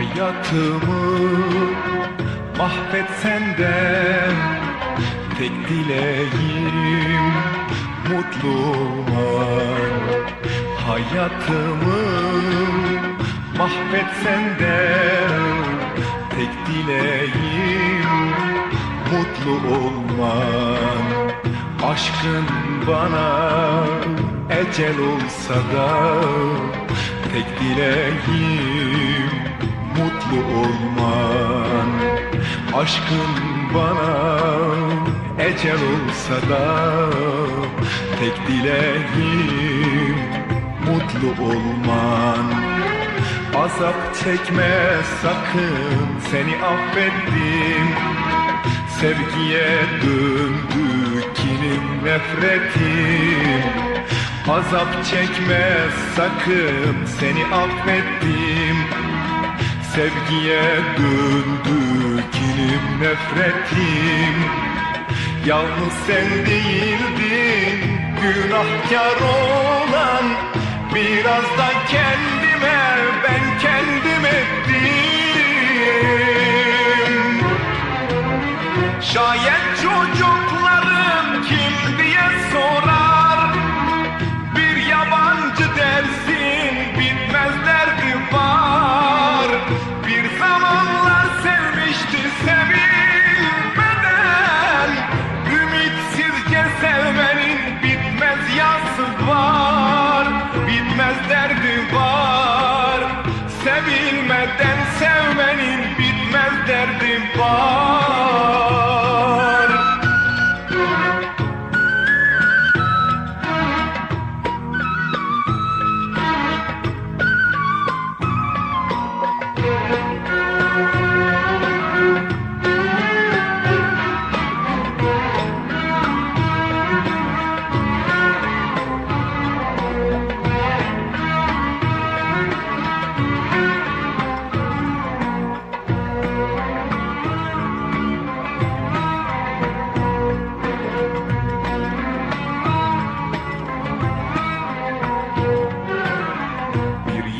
Hayatımı mahvetsen de Tek dileğim mutlu olman Hayatımı mahvetsen de Tek dileğim mutlu olman Aşkın bana ecel olsa da Tek dileğim mutlu olman. Aşkın bana ecel olsa da Tek dileğim mutlu olman. Azap çekme sakın seni affettim. Sevgiye döndü kinim nefretim. Azap çekme sakın seni affettim Sevgiye döndü kinim nefretim. Yalnız sen değildin günahkar olan. Biraz da kendime Bir zamanlar sevmişti sevilmeden Ümitsizce sevmenin bitmez yası var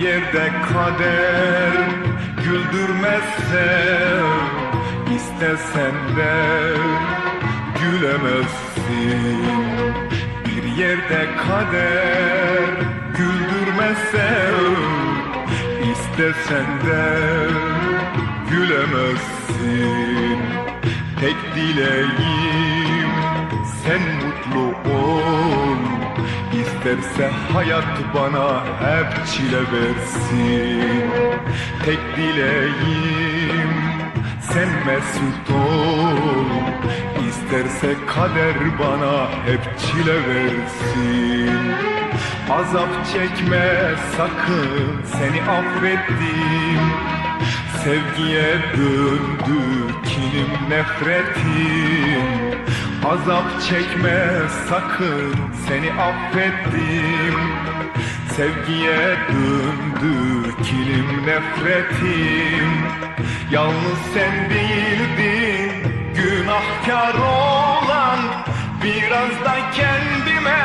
yerde kader güldürmezse istesen de gülemezsin. Bir yerde kader güldürmezse istesen de gülemezsin. Tek dileğim sen mutlu ol İsterse hayat bana hep çile versin. Tek dileğim sen mesut ol. İsterse kader bana hep çile versin. Azap çekme sakın seni affettim Sevgiye döndü kinim nefretim. Azap çekme sakın seni affettim. Sevgiye döndü kilim nefretim. Yalnız sen değildin günahkar olan. Biraz da kendine